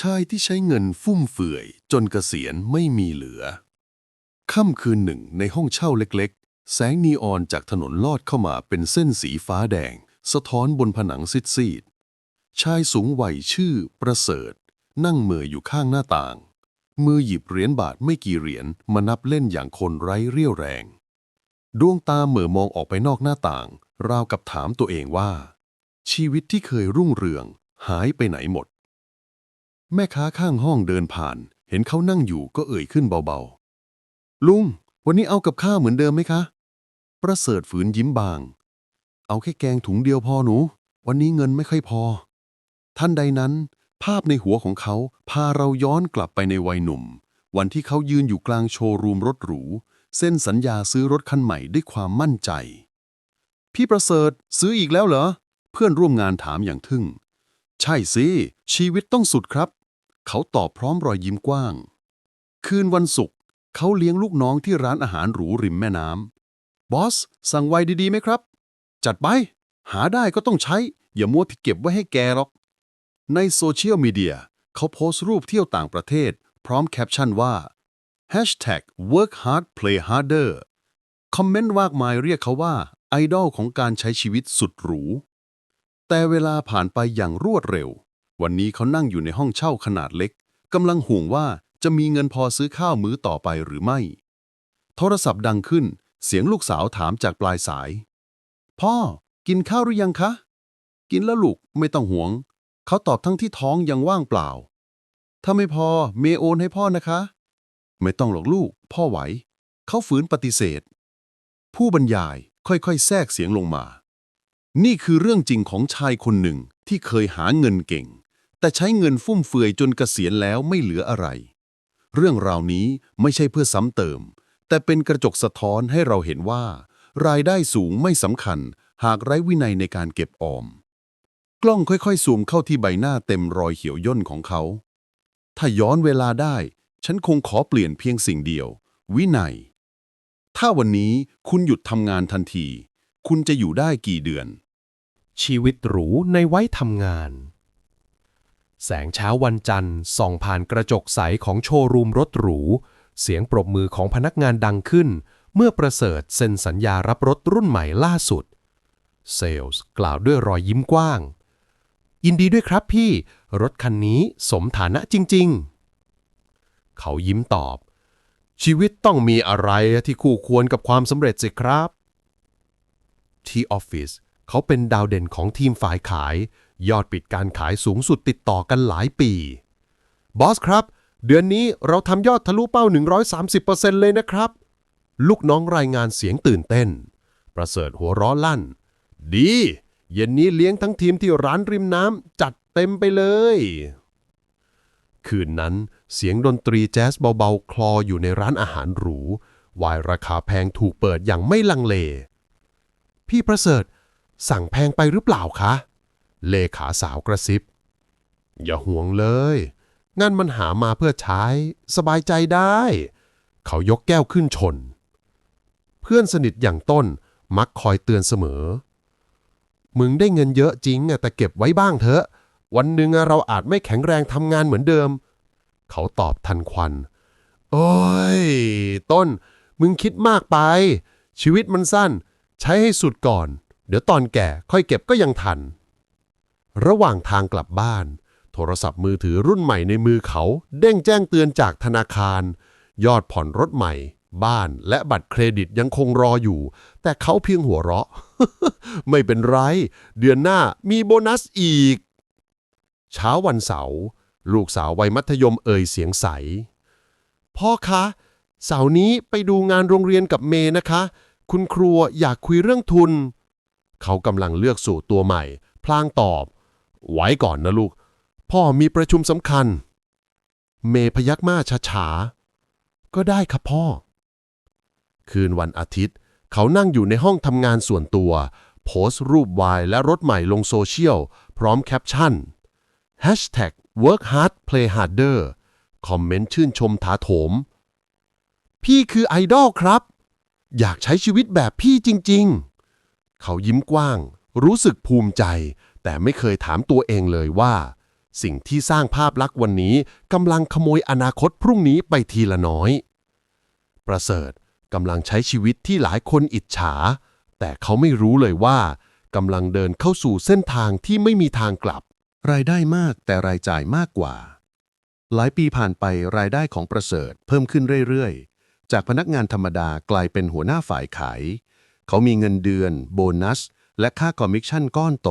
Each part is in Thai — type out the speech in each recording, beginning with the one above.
ชายที่ใช้เงินฟุ่มเฟือย จนเกษียณไม่มีเหลือ ค่ำคืนหนึ่งในห้องเช่าเล็กๆ แสงนีออนจากถนนลอดเข้ามาเป็นเส้นสีฟ้าแดง สะท้อนบนผนังซีดๆชายสูงวัยชื่อประเสริฐ นั่งเมืออยู่ข้างหน้าต่าง มือหยิบเหรียญบาทไม่กี่เหรียญมานับเล่นอย่างคนไร้เรี่ยวแรง ดวงตาเหม่อมองออกไปนอกหน้าต่าง ราวกับถามตัวเองว่า ชีวิตที่เคยรุ่งเรือง หายไปไหนหมด แม่ค้าข้างห้องเดินผ่าน เห็นเขานั่งอยู่ก็เอ่ยขึ้นเบาๆ ลุง วันนี้เอากับข้าวเหมือนเดิมไหมคะ ประเสริฐฝืนยิ้มบาง เอาแค่แกงถุงเดียวพอหนู วันนี้เงินไม่ค่อยพอ ท่านใดนั้น ภาพในหัวของเขาพาเราย้อนกลับไปในวัยหนุ่ม วันที่เขายืนอยู่กลางโชว์รูมรถหรู เส้นสัญญาซื้อรถคันใหม่ด้วยความมั่นใจ พี่ประเสริฐซื้ออีกแล้วเหรอ เพื่อนร่วมงานถามอย่างทึ่ง ใช่สิ ชีวิตต้องสุดครับ เขาตอบพร้อมรอยยิ้มกว้าง คืนวันศุกร์เขาเลี้ยงลูกน้องที่ร้านอาหารหรูริมแม่น้ำบอส สั่งไวน์ดีๆไหมครับ จัดไป หาได้ก็ต้องใช้ อย่ามัวที่เก็บไว้ให้แกหรอก ในโซเชียลมีเดียเขาโพสต์รูปเที่ยวต่างประเทศ พร้อมแคปชั่นว่า Hashtag work hard play harder คอมเมนต์มากมายเรียกเขาว่า ไอดอลของการใช้ชีวิตสุดหรู แต่เวลาผ่านไปอย่างรวดเร็ว วันนี้เขานั่งอยู่ในห้องเช่าขนาดเล็กกำลังห่วงว่าจะมีเงินพอซื้อข้าวมื้อต่อไปหรือไม่ โทรศัพท์ดังขึ้น เสียงลูกสาวถามจากปลายสาย พ่อ กินข้าวหรือยังคะ กินแล้วลูกไม่ต้องห่วง เขาตอบทั้งที่ท้องยังว่างเปล่า ถ้าไม่พอเมย์โอนให้พ่อนะคะ ไม่ต้องหรอกลูก พ่อไหว เขาฝืนปฏิเสธ ผู้บรรยายค่อยๆ แทรกเสียงลงมา นี่คือเรื่องจริงของชายคนหนึ่งที่เคยหาเงินเก่ง แต่ใช้เงินฟุ่มเฟือยจนเกษียณแล้วไม่เหลืออะไร เรื่องราวนี้ไม่ใช่เพื่อซ้ำเติม แต่เป็นกระจกสะท้อนให้เราเห็นว่า รายได้สูงไม่สำคัญ หากไร้วินัยในการเก็บออม กล้องค่อยๆซูมเข้าที่ใบหน้าเต็มรอยเขียวย่นของเขา ถ้าย้อนเวลาได้ ฉันคงขอเปลี่ยนเพียงสิ่งเดียว วินัย ถ้าวันนี้คุณหยุดทำงานทันที คุณจะอยู่ได้กี่เดือน ชีวิตหรูในไว้ทำงาน แสงเช้าวันจันทร์ส่องผ่านกระจกใสของโชว์รูมรถหรู เสียงปรบมือของพนักงานดังขึ้น เมื่อประเสริฐเซ็นสัญญารับรถรุ่นใหม่ล่าสุด เซลส์กล่าวด้วยรอยยิ้มกว้าง ยินดีด้วยครับพี่ รถคันนี้สมฐานะจริง ๆ เขายิ้มตอบ ชีวิตต้องมีอะไรที่คู่ควรกับความสำเร็จสิครับ ที่ออฟฟิศเขาเป็นดาวเด่นของทีมฝ่ายขาย ยอดปิดการขายสูงสุดติดต่อกันหลายปี บอสครับ เดือนนี้เราทำยอดทะลุเป้า 130%เลยนะครับ ลูกน้องรายงานเสียงตื่นเต้น ประเสริฐหัวร้อลั่น ดี เย็นนี้เลี้ยงทั้งทีมที่ร้านริมน้ำจัดเต็มไปเลย คืนนั้นเสียงดนตรีแจ๊สเบาๆ คลออยู่ในร้านอาหารหรู วายราคาแพงถูกเปิดอย่างไม่ลังเล พี่ประเสริฐสั่งแพงไปหรือเปล่าคะ เลขาสาวกระซิบ อย่าห่วงเลยงั้นมันหามาเพื่อใช้ สบายใจได้ เขายกแก้วขึ้นชน เพื่อนสนิทอย่างต้นมักคอยเตือนเสมอ มึงได้เงินเยอะจริงแต่เก็บไว้บ้างเถอะ วันหนึ่งเราอาจไม่แข็งแรงทำงานเหมือนเดิม เขาตอบทันควัน โอ้ย ต้น มึงคิดมากไป ชีวิตมันสั้น ใช้ให้สุดก่อน เดี๋ยวตอนแก่ค่อยเก็บก็ยังทัน ระหว่างทางกลับบ้าน โทรศัพท์มือถือรุ่นใหม่ในมือเขา เด้งแจ้งเตือนจากธนาคาร ยอดผ่อนรถใหม่ บ้านและบัตรเครดิตยังคงรออยู่ แต่เขาเพียงหัวเราะ ไม่เป็นไร เดือนหน้ามีโบนัสอีก เช้าวันเสาร์ลูกสาววัยมัธยมเอ่ยเสียงใส พ่อคะ เสาร์นี้ไปดูงานโรงเรียนกับเมย์นะคะ คุณครัวอยากคุยเรื่องทุน เขากำลังเลือกสู่ตัวใหม่ พลางตอบ ไว้ก่อนนะลูก พ่อมีประชุมสำคัญ เมย์พยักหน้าช้าๆ ก็ได้ครับพ่อ คืนวันอาทิตย์ เขานั่งอยู่ในห้องทำงานส่วนตัว โพสต์รูปวายและรถใหม่ลงโซเชียล พร้อมแคปชั่น Hashtag work hard play harder คอมเมนต์ชื่นชมถาโถม พี่คือไอดอลครับ อยากใช้ชีวิตแบบพี่จริง ๆ เขายิ้มกว้าง รู้สึกภูมิใจ แต่ไม่เคยถามตัวเองเลยว่า สิ่งที่สร้างภาพลักษณ์วันนี้กำลังขโมยอนาคตพรุ่งนี้ไปทีละน้อย ประเสริฐกำลังใช้ชีวิตที่หลายคนอิจฉา แต่เขาไม่รู้เลยว่ากำลังเดินเข้าสู่เส้นทางที่ไม่มีทางกลับ รายได้มากแต่รายจ่ายมากกว่า หลายปีผ่านไปรายได้ของประเสริฐเพิ่มขึ้นเรื่อยๆ จากพนักงานธรรมดากลายเป็นหัวหน้าฝ่ายขาย เขามีเงินเดือน โบนัส และค่าคอมมิชชั่นก้อนโต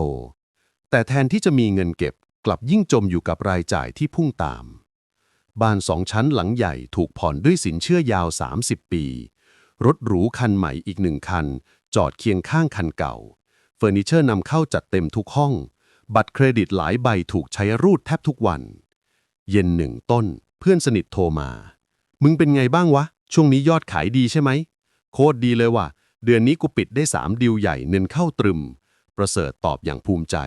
แต่แทนที่จะมีเงินเก็บกลับยิ่งจมอยู่กับรายจ่ายที่พุ่งตาม บ้านสองชั้นหลังใหญ่ถูกผ่อนด้วยสินเชื่อยาว 30 ปี รถหรูคันใหม่อีกหนึ่งคัน จอดเคียงข้างคันเก่า เฟอร์นิเจอร์นำเข้าจัดเต็มทุกห้อง บัตรเครดิตหลายใบถูกใช้รูดแทบทุกวัน เย็นหนึ่งต้น เพื่อนสนิทโทรมา มึงเป็นไงบ้างวะ ช่วงนี้ยอดขายดีใช่ไหม โคตรดีเลยว่ะ เดือนนี้กูปิดได้สามดิวใหญ่เงินเข้าตรึม ประเสริฐตอบอย่างภูมิใจ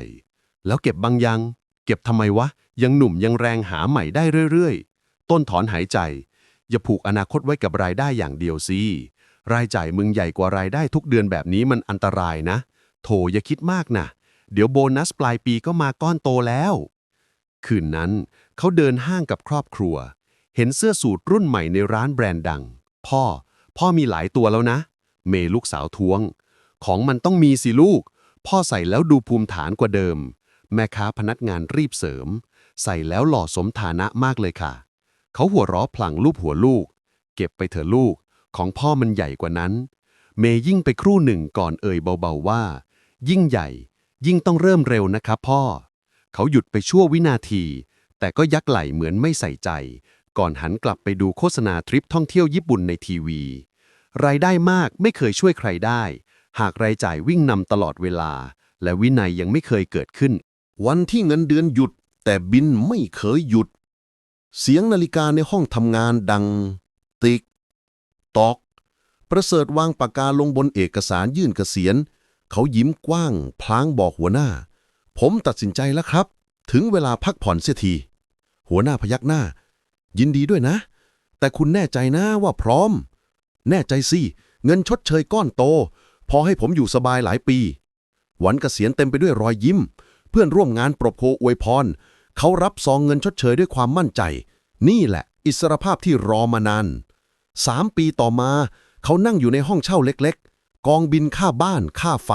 แล้วเก็บบางยัง เก็บทำไมวะ ยังหนุ่มยังแรงหาใหม่ได้เรื่อยๆ ต้นถอนหายใจ อย่าผูกอนาคตไว้กับรายได้อย่างเดียวสิรายจ่ายมึงใหญ่กว่ารายได้ทุกเดือนแบบนี้มันอันตรายนะ โถอย่าคิดมากนะเดี๋ยวโบนัสปลายปีก็มาก้อนโตแล้ว คืนนั้นเขาเดินห้างกับครอบครัว เห็นเสื้อสูทรุ่นใหม่ในร้านแบรนด์ดัง พ่อ พ่อมีหลายตัวแล้วนะ เมลูกสาวท้วง ของมันต้องมีสิลูก พ่อใส่แล้วดูภูมิฐานกว่าเดิม แม่ค้าพนักงานรีบเสริม ใส่แล้วหล่อสมฐานะมากเลยค่ะ เขาหัวเราะพลางรูปหัวลูก เก็บไปเถอะลูก ของพ่อมันใหญ่กว่านั้น เมย์ยิ่งไปครู่หนึ่งก่อนเอ่ยเบาๆว่า ยิ่งใหญ่ ยิ่งต้องเริ่มเร็วนะครับพ่อ เขาหยุดไปชั่ววินาที แต่ก็ยักไหลเหมือนไม่ใส่ใจ ก่อนหันกลับไปดูโฆษณาทริปท่องเที่ยวญี่ปุ่นในทีวี รายได้มากไม่เคยช่วยใครได้ หากรายจ่ายวิ่งนำตลอดเวลาและวินัยยังไม่เคยเกิดขึ้น วันที่เงินเดือนหยุด แต่บินไม่เคยหยุด เสียงนาฬิกาในห้องทำงานดัง ติ๊ก ตอก ประเสริฐวางปากกาลงบนเอกสารยื่นเกษียณ เขายิ้มกว้าง พลางบอกหัวหน้า ผมตัดสินใจแล้วครับ ถึงเวลาพักผ่อนเสียที หัวหน้าพยักหน้า ยินดีด้วยนะ แต่คุณแน่ใจนะว่าพร้อม แน่ใจสิเงินชดเชยก้อนโต พอให้ผมอยู่สบายหลายปี วันเกษียณเต็มไปด้วยรอยยิ้ม เพื่อนร่วมงานปรบโคอวยพร เขารับซองเงินชดเชยด้วยความมั่นใจ นี่แหละ อิสรภาพที่รอมานานสามปีต่อมา เขานั่งอยู่ในห้องเช่าเล็กๆ กองบินค่าบ้าน ค่าไฟ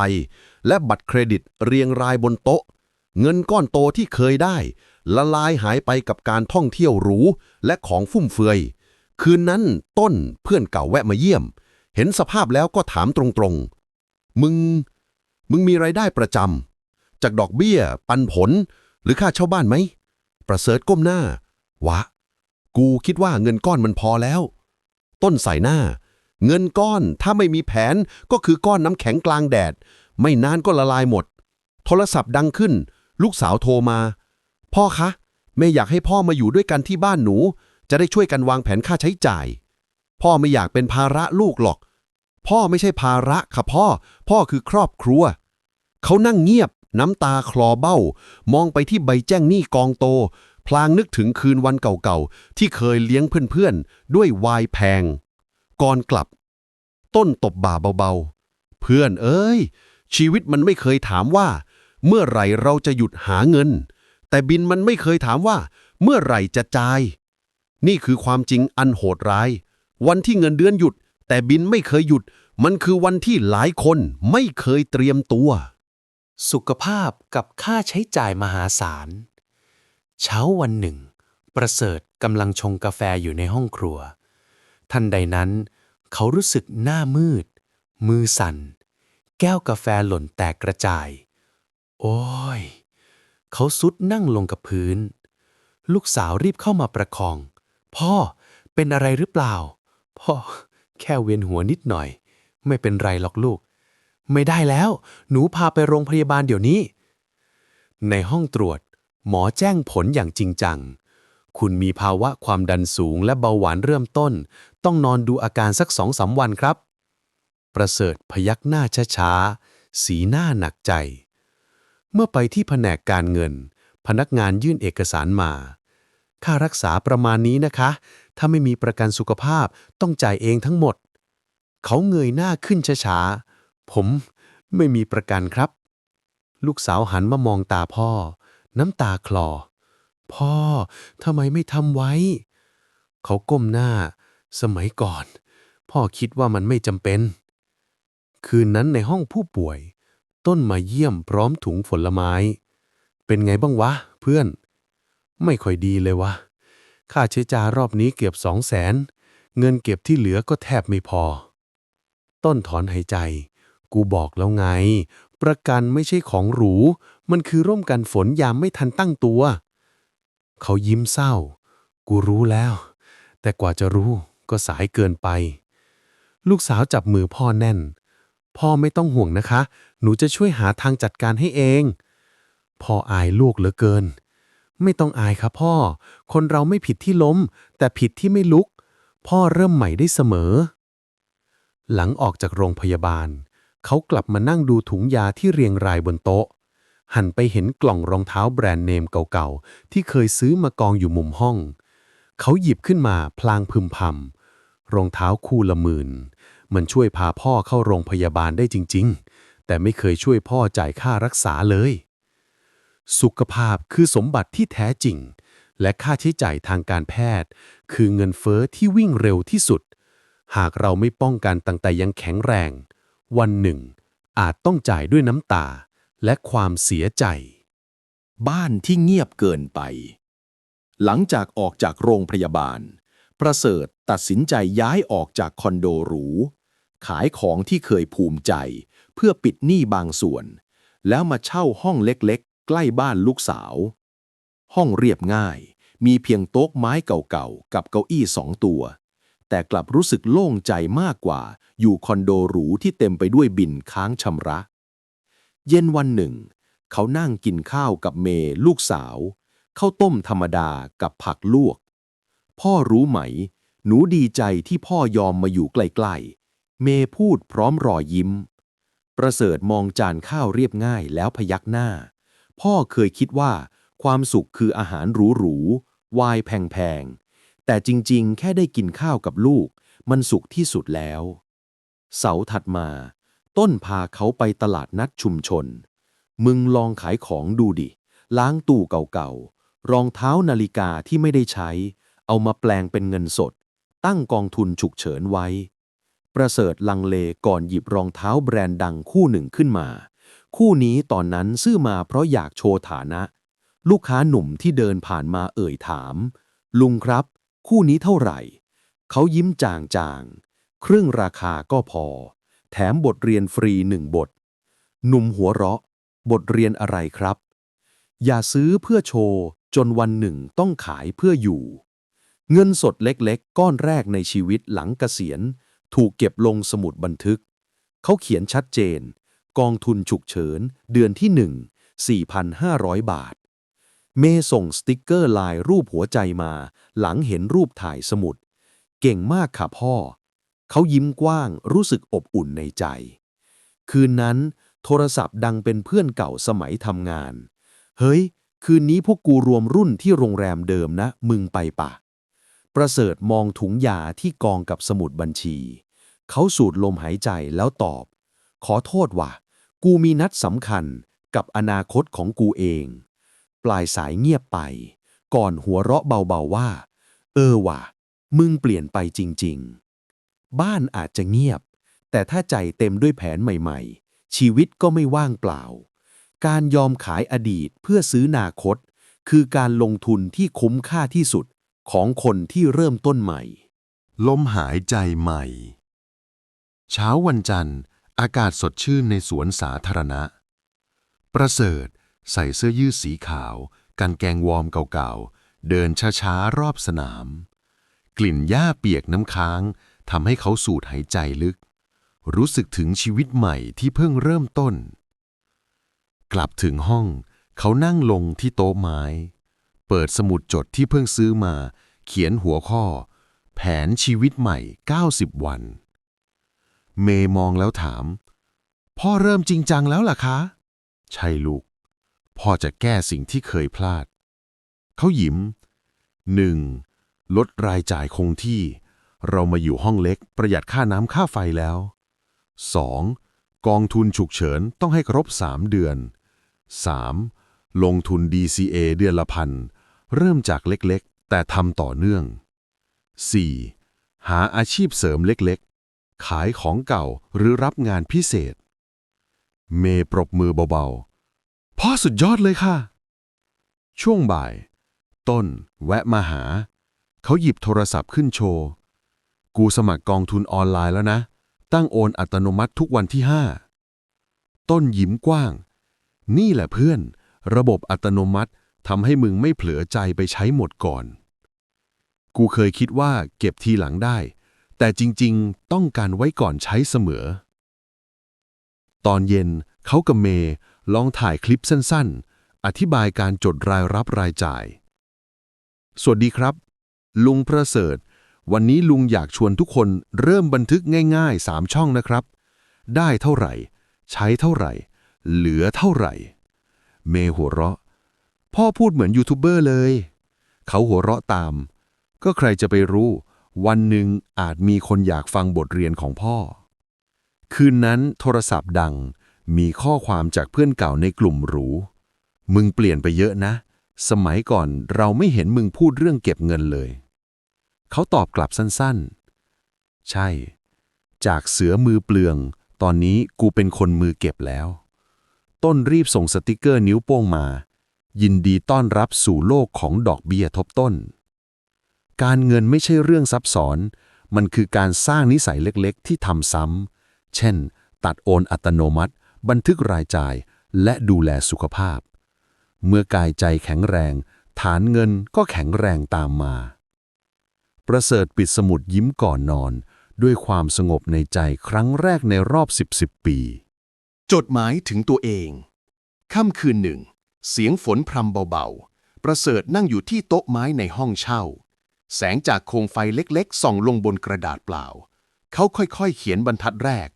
และบัตรเครดิตเรียงรายบนโต๊ะ เงินก้อนโตที่เคยได้ ละลายหายไปกับการท่องเที่ยวหรูและของฟุ่มเฟือย คืนนั้นต้นเพื่อนเก่าแวะมาเยี่ยม เห็นสภาพแล้วก็ถามตรงๆ มึง มึงมีไรายได้ประจำ จากดอกเบี้ย ปันผล หรือค่าเช่าบ้านไหม ประเสริฐก้มหน้า วะ กูคิดว่าเงินก้อนมันพอแล้ว ต้นใส่หน้า เงินก้อนถ้าไม่มีแผนก็คือก้อนน้ำแข็งกลางแดด ไม่นานก็ละลายหมด โทรศัพท์ดังขึ้น ลูกสาวโทรมา พ่อคะแม่อยากให้พ่อมาอยู่ด้วยกันที่บ้านหนู จะได้ช่วยกันวางแผนค่าใช้จ่าย พ่อไม่อยากเป็นภาระลูกหรอก พ่อไม่ใช่ภาระค่ะพ่อ พ่อคือครอบครัว เขานั่งเงียบ น้ำตาคลอเบ้า มองไปที่ใบแจ้งหนี้กองโต พลางนึกถึงคืนวันเก่าๆ ที่เคยเลี้ยงเพื่อนๆ ด้วยวายแพง ก่อนกลับ ต้นตบบ่าเบาๆ เพื่อนเอ้ย ชีวิตมันไม่เคยถามว่า เมื่อไหร่เราจะหยุดหาเงิน แต่บินมันไม่เคยถามว่า เมื่อไหร่จะจ่าย นี่คือความจริงอันโหดร้าย วันที่เงินเดือนหยุด แต่บินไม่เคยหยุด มันคือวันที่หลายคนไม่เคยเตรียมตัว สุขภาพกับค่าใช้จ่ายมหาศาล เช้าวันหนึ่ง ประเสริฐกำลังชงกาแฟอยู่ในห้องครัว ทันใดนั้น เขารู้สึกหน้ามืด มือสั่น แก้วกาแฟหล่นแตกกระจาย โอ้ย เขาซุดนั่งลงกับพื้น ลูกสาวรีบเข้ามาประคอง พ่อเป็นอะไรหรือเปล่า พ่อ แค่เวียนหัวนิดหน่อย ไม่เป็นไรหรอกลูก ไม่ได้แล้ว หนูพาไปโรงพยาบาลเดี๋ยวนี้ ในห้องตรวจ หมอแจ้งผลอย่างจริงจัง คุณมีภาวะความดันสูงและเบาหวานเริ่มต้น ต้องนอนดูอาการสักสองสามวันครับ ประเสริฐพยักหน้าช้าๆ สีหน้าหนักใจ เมื่อไปที่แผนกการเงิน พนักงานยื่นเอกสารมา ค่ารักษาประมาณนี้นะคะ ถ้าไม่มีประกันสุขภาพต้องจ่ายเองทั้งหมด เขาเงยหน้าขึ้นช้าๆ ผมไม่มีประกันครับ ลูกสาวหันมามองตาพ่อ น้ำตาคลอ พ่อทำไมไม่ทำไว้ เขาก้มหน้า สมัยก่อน พ่อคิดว่ามันไม่จำเป็น คืนนั้นในห้องผู้ป่วย ต้นมาเยี่ยมพร้อมถุงผลไม้ เป็นไงบ้างวะ เพื่อน ไม่ค่อยดีเลยวะ ค่าใช้จ่ายรอบนี้เกือบสองแสน เงินเก็บที่เหลือก็แทบไม่พอ ต้นถอนหายใจ กูบอกแล้วไง ประกันไม่ใช่ของหรู มันคือร่มกันฝนยามไม่ทันตั้งตัว เขายิ้มเศร้า กูรู้แล้ว แต่กว่าจะรู้ก็สายเกินไป ลูกสาวจับมือพ่อแน่น พ่อไม่ต้องห่วงนะคะ หนูจะช่วยหาทางจัดการให้เอง พ่ออายลูกเหลือเกิน ไม่ต้องอายครับพ่อ คนเราไม่ผิดที่ล้ม แต่ผิดที่ไม่ลุก พ่อเริ่มใหม่ได้เสมอหลังออกจากโรงพยาบาล เขากลับมานั่งดูถุงยาที่เรียงรายบนโต๊ะ หันไปเห็นกล่องรองเท้าแบรนด์เนมเก่าๆ ที่เคยซื้อมากองอยู่มุมห้อง เขาหยิบขึ้นมาพลางพึมพำรองเท้าคู่ละหมื่น มันช่วยพาพ่อเข้าโรงพยาบาลได้จริง ๆ แต่ไม่เคยช่วยพ่อจ่ายค่ารักษาเลย สุขภาพคือสมบัติที่แท้จริง และค่าใช้จ่ายทางการแพทย์ คือเงินเฟอ้อที่วิ่งเร็วที่สุด หากเราไม่ป้องกันตั้งแต่ยังแข็งแรง วันหนึ่ง อาจต้องจ่ายด้วยน้ำตาและความเสียใจ บ้านที่เงียบเกินไป หลังจากออกจากโรงพยาบาล ประเสริฐตัดสินใจย้ายออกจากคอนโดหรู ขายของที่เคยภูมิใจ เพื่อปิดหนี้บางส่วน แล้วมาเช่าห้องเล็กๆ ใกล้บ้านลูกสาว ห้องเรียบง่าย มีเพียงโต๊ะไม้เก่าๆ กับเก้าอี้สองตัว แต่กลับรู้สึกโล่งใจมากกว่า อยู่คอนโดหรูที่เต็มไปด้วยบินค้างชำระ เย็นวันหนึ่ง เขานั่งกินข้าวกับเมย์ลูกสาวข้าวต้มธรรมดากับผักลวก พ่อรู้ไหม หนูดีใจที่พ่อยอมมาอยู่ใกล้ๆ เมย์พูดพร้อมรอยยิ้ม ประเสริฐมองจานข้าวเรียบง่ายแล้วพยักหน้า พ่อเคยคิดว่าความสุขคืออาหารหรูๆ วายแพงๆ แต่จริงๆ แค่ได้กินข้าวกับลูก มันสุขที่สุดแล้ว เสาร์ถัดมา ต้นพาเขาไปตลาดนัดชุมชน มึงลองขายของดูดิ ล้างตู้เก่าๆ รองเท้านาฬิกาที่ไม่ได้ใช้ เอามาแปลงเป็นเงินสด ตั้งกองทุนฉุกเฉินไว้ ประเสริฐลังเลก่อนหยิบรองเท้าแบรนด์ดังคู่หนึ่งขึ้นมา คู่นี้ตอนนั้นซื้อมาเพราะอยากโชว์ฐานะ ลูกค้าหนุ่มที่เดินผ่านมาเอ่ยถาม ลุงครับ คู่นี้เท่าไหร่ เขายิ้มจางๆ ครึ่งราคาก็พอ แถมบทเรียนฟรีหนึ่งบท หนุ่มหัวเราะ บทเรียนอะไรครับ อย่าซื้อเพื่อโชว์ จนวันหนึ่งต้องขายเพื่ออยู่ เงินสดเล็กๆ ก้อนแรกในชีวิตหลังเกษียณ ถูกเก็บลงสมุดบันทึก เขาเขียนชัดเจน กองทุนฉุกเฉิน เดือนที่1 4,500 บาท เมย์ส่งสติกเกอร์ลายรูปหัวใจมา หลังเห็นรูปถ่ายสมุด เก่งมากค่ะพ่อ เขายิ้มกว้างรู้สึกอบอุ่นในใจ คืนนั้น โทรศัพท์ดังเป็นเพื่อนเก่าสมัยทำงาน เฮ้ย คืนนี้พวกกูรวมรุ่นที่โรงแรมเดิมนะ มึงไปปะ ประเสริฐมองถุงยาที่กองกับสมุดบัญชี เขาสูดลมหายใจแล้วตอบ ขอโทษว่ะ กูมีนัดสำคัญกับอนาคตของกูเอง ปลายสายเงียบไป ก่อนหัวเราะเบาๆว่า เออว่ะ มึงเปลี่ยนไปจริง ๆ บ้านอาจจะเงียบ แต่ถ้าใจเต็มด้วยแผนใหม่ๆ ชีวิตก็ไม่ว่างเปล่า การยอมขายอดีตเพื่อซื้ออนาคต คือการลงทุนที่คุ้มค่าที่สุดของคนที่เริ่มต้นใหม่ ลมหายใจใหม่ เช้าวันจันทร์ อากาศสดชื่นในสวนสาธารณะ ประเสริฐ ใส่เสื้อยืดสีขาวกันแกงวอร์มเก่าๆ เดินช้าๆ รอบสนาม กลิ่นหญ้าเปียกน้ำค้างทำให้เขาสูดหายใจลึก รู้สึกถึงชีวิตใหม่ที่เพิ่งเริ่มต้น กลับถึงห้อง เขานั่งลงที่โต๊ะไม้ เปิดสมุดจดที่เพิ่งซื้อมา เขียนหัวข้อ แผนชีวิตใหม่ 90 วัน เมย์มองแล้วถาม พ่อเริ่มจริงจังแล้วล่ะคะ ใช่ลูก พ่อจะแก้สิ่งที่เคยพลาด เขายิ้มหนึ่งลดรายจ่ายคงที่ เรามาอยู่ห้องเล็กประหยัดค่าน้ำค่าไฟแล้ว 2. กองทุนฉุกเฉินต้องให้ครบ 3 เดือน 3. ลงทุน DCA เดือนละพัน เริ่มจากเล็กๆ แต่ทำต่อเนื่อง 4. หาอาชีพเสริมเล็กๆ ขายของเก่าหรือรับงานพิเศษ เมย์ปรบมือเบาๆ พ่อสุดยอดเลยค่ะ ช่วงบ่าย ต้น แวะมาหา เขาหยิบโทรศัพท์ขึ้นโชว์ กูสมัครกองทุนออนไลน์แล้วนะ ตั้งโอนอัตโนมัติทุกวันที่5ต้นยิ้มกว้าง นี่แหละเพื่อน ระบบอัตโนมัติทำให้มึงไม่เผลอใจไปใช้หมดก่อน กูเคยคิดว่าเก็บทีหลังได้ แต่จริงๆ ต้องการไว้ก่อนใช้เสมอ ตอนเย็นเขากับเมย์ ลองถ่ายคลิปสั้นๆ อธิบายการจดรายรับรายจ่าย สวัสดีครับ ลุงประเสริฐ วันนี้ลุงอยากชวนทุกคนเริ่มบันทึกง่ายๆ 3 ช่องนะครับ ได้เท่าไหร่ ใช้เท่าไหร่ เหลือเท่าไหร่ เมย์หัวเราะ พ่อพูดเหมือนยูทูบเบอร์เลย เขาหัวเราะตาม ก็ใครจะไปรู้ วันหนึ่งอาจมีคนอยากฟังบทเรียนของพ่อ คืนนั้นโทรศัพท์ดัง มีข้อความจากเพื่อนเก่าในกลุ่มหรู มึงเปลี่ยนไปเยอะนะ สมัยก่อนเราไม่เห็นมึงพูดเรื่องเก็บเงินเลย เขาตอบกลับสั้นๆ ใช่ จากเสือมือเปลือง ตอนนี้กูเป็นคนมือเก็บแล้ว ต้นรีบส่งสติกเกอร์นิ้วโป้งมา ยินดีต้อนรับสู่โลกของดอกเบี้ยทบต้น การเงินไม่ใช่เรื่องซับซ้อน มันคือการสร้างนิสัยเล็กๆ ที่ทำซ้ำ เช่น ตัดโอนอัตโนมัติ บันทึกรายจ่าย และดูแลสุขภาพ เมื่อกายใจแข็งแรง ฐานเงินก็แข็งแรงตามมา ประเสริฐปิดสมุดยิ้มก่อนนอน ด้วยความสงบในใจครั้งแรกในรอบสิบสิบปี จดหมายถึงตัวเอง ค่ำคืนหนึ่ง เสียงฝนพรำเบาๆ ประเสริฐนั่งอยู่ที่โต๊ะไม้ในห้องเช่า แสงจากโคมไฟเล็กๆ ส่องลงบนกระดาษเปล่า เขาค่อยๆ เขียนบรรทัดแรก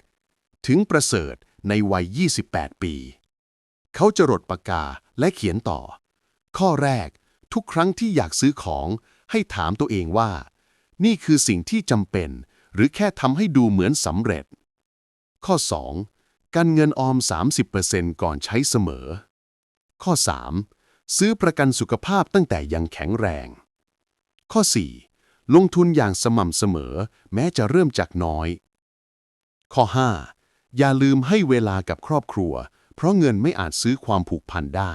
ถึงประเสริฐ ในวัย 28 ปี เขาจะรดปากกาและเขียนต่อ ข้อแรก ทุกครั้งที่อยากซื้อของให้ถามตัวเองว่า นี่คือสิ่งที่จำเป็น หรือแค่ทำให้ดูเหมือนสำเร็จ ข้อ 2. การเงินออม 30%ก่อนใช้เสมอ ข้อ 3. ซื้อประกันสุขภาพตั้งแต่ยังแข็งแรง ข้อ 4. ลงทุนอย่างสม่ำเสมอ แม้จะเริ่มจากน้อย ข้อ 5. อย่าลืมให้เวลากับครอบครัว เพราะเงินไม่อาจซื้อความผูกพันได้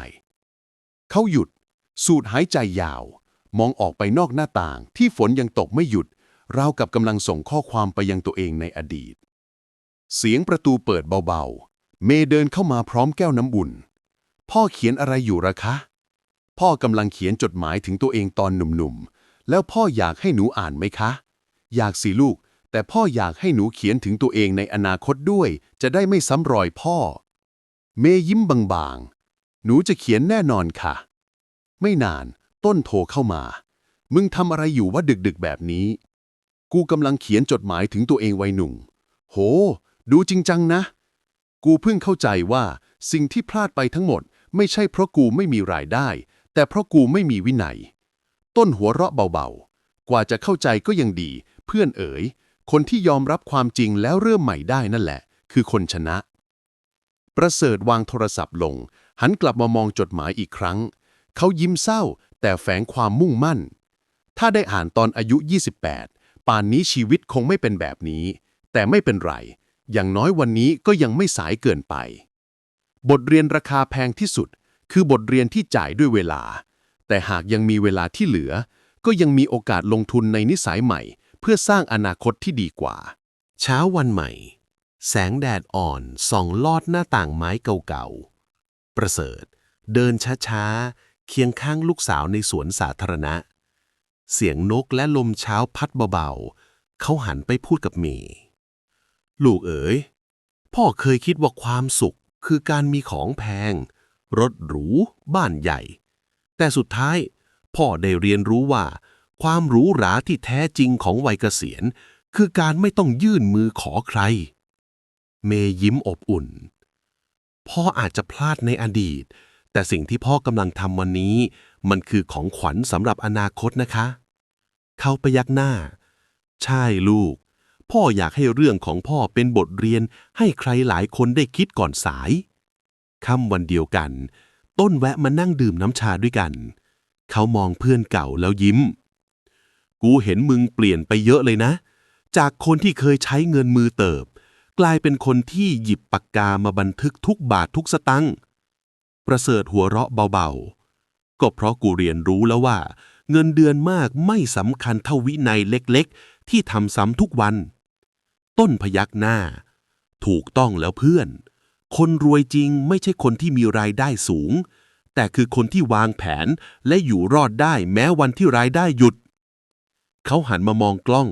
เขาหยุด สูดหายใจยาว มองออกไปนอกหน้าต่างที่ฝนยังตกไม่หยุด ราวกับกำลังส่งข้อความไปยังตัวเองในอดีต เสียงประตูเปิดเบาๆ เมย์เดินเข้ามาพร้อมแก้วน้ำบุญพ่อเขียนอะไรอยู่ระคะ พ่อกำลังเขียนจดหมายถึงตัวเองตอนหนุ่มๆ แล้วพ่ออยากให้หนูอ่านไหมคะ อยากสิลูก แต่พ่ออยากให้หนูเขียนถึงตัวเองในอนาคตด้วย จะได้ไม่ซ้ำรอยพ่อ เมย์ยิ้มบางๆ หนูจะเขียนแน่นอนค่ะ ไม่นานต้นโทรเข้ามา มึงทำอะไรอยู่ว่าดึกๆแบบนี้ กูกำลังเขียนจดหมายถึงตัวเองวัยหนุ่ม โห ดูจริงจังนะ กูเพิ่งเข้าใจว่าสิ่งที่พลาดไปทั้งหมด ไม่ใช่เพราะกูไม่มีรายได้ แต่เพราะกูไม่มีวินัย ต้นหัวเราะเบาๆ กว่าจะเข้าใจก็ยังดี เพื่อนเอ๋ย คนที่ยอมรับความจริงแล้วเริ่มใหม่ได้นั่นแหละ คือคนชนะ ประเสริฐวางโทรศัพท์ลง หันกลับมามองจดหมายอีกครั้ง เขายิ้มเศร้า แต่แฝงความมุ่งมั่น ถ้าได้อ่านตอนอายุ 28 ป่านนี้ชีวิตคงไม่เป็นแบบนี้ แต่ไม่เป็นไร อย่างน้อยวันนี้ก็ยังไม่สายเกินไป บทเรียนราคาแพงที่สุด คือบทเรียนที่จ่ายด้วยเวลา แต่หากยังมีเวลาที่เหลือ ก็ยังมีโอกาสลงทุนในนิสัยใหม่ เพื่อสร้างอนาคตที่ดีกว่า เช้าวันใหม่ แสงแดดอ่อนส่องลอดหน้าต่างไม้เก่าๆ ประเสริฐ เดินช้าๆ เคียงข้างลูกสาวในสวนสาธารณะ เสียงนกและลมเช้าพัดเบาๆ เขาหันไปพูดกับเมย์ลูกเอ๋ย พ่อเคยคิดว่าความสุขคือการมีของแพง รถหรู บ้านใหญ่ แต่สุดท้าย พ่อได้เรียนรู้ว่า ความหรูหราที่แท้จริงของวัยเกษียณ คือการไม่ต้องยื่นมือขอใคร เมย์ยิ้มอบอุ่น พ่ออาจจะพลาดในอดีต แต่สิ่งที่พ่อกำลังทำวันนี้ มันคือของขวัญสำหรับอนาคตนะคะ เขาไปยักหน้า ใช่ลูก พ่ออยากให้เรื่องของพ่อเป็นบทเรียนให้ใครหลายคนได้คิดก่อนสายค่ำวันเดียวกัน ต้นแวะมานั่งดื่มน้ำชาด้วยกัน เขามองเพื่อนเก่าแล้วยิ้ม กูเห็นมึงเปลี่ยนไปเยอะเลยนะ จากคนที่เคยใช้เงินมือเติบ กลายเป็นคนที่หยิบปากกามาบันทึกทุกบาททุกสตังค์ประเสริฐหัวเราะเบาๆ ก็เพราะกูเรียนรู้แล้วว่า เงินเดือนมากไม่สำคัญเท่าวินัยเล็กๆ ที่ทำซ้ำทุกวัน ต้นพยักหน้า ถูกต้องแล้วเพื่อน คนรวยจริงไม่ใช่คนที่มีรายได้สูง แต่คือคนที่วางแผนและอยู่รอดได้แม้วันที่รายได้หยุด เขาหันมามองกล้อง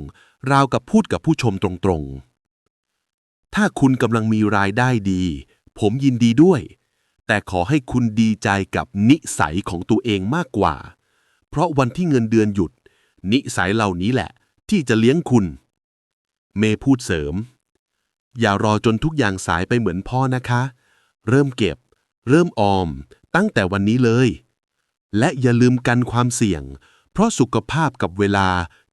ราวกับพูดกับผู้ชมตรงๆ ถ้าคุณกำลังมีรายได้ดี ผมยินดีด้วย แต่ขอให้คุณดีใจกับนิสัยของตัวเองมากกว่า เพราะวันที่เงินเดือนหยุด นิสัยเหล่านี้แหละ ที่จะเลี้ยงคุณ เมพูดเสริม อย่ารอจนทุกอย่างสายไปเหมือนพ่อนะคะ เริ่มเก็บ เริ่มออม ตั้งแต่วันนี้เลย และอย่าลืมกันความเสี่ยง เพราะสุขภาพกับเวลา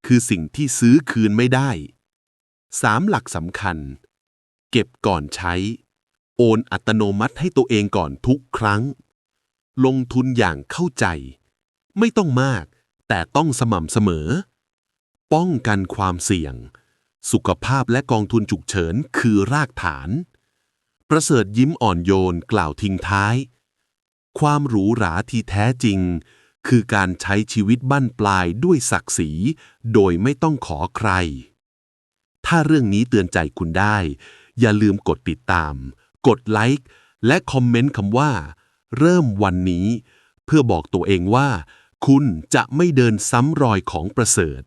คือสิ่งที่ซื้อคืนไม่ได้สามหลักสำคัญ เก็บก่อนใช้ โอนอัตโนมัติให้ตัวเองก่อนทุกครั้ง ลงทุนอย่างเข้าใจ ไม่ต้องมาก แต่ต้องสม่ำเสมอ ป้องกันความเสี่ยง สุขภาพและกองทุนฉุกเฉินคือรากฐาน ประเสริฐยิ้มอ่อนโยนกล่าวทิ้งท้าย ความหรูหราที่แท้จริง คือการใช้ชีวิตบั้นปลายด้วยศักดิ์ศรี โดยไม่ต้องขอใคร ถ้าเรื่องนี้เตือนใจคุณได้ อย่าลืมกดติดตาม กดไลค์และคอมเมนต์คำว่า เริ่มวันนี้ เพื่อบอกตัวเองว่า คุณจะไม่เดินซ้ำรอยของประเสริฐ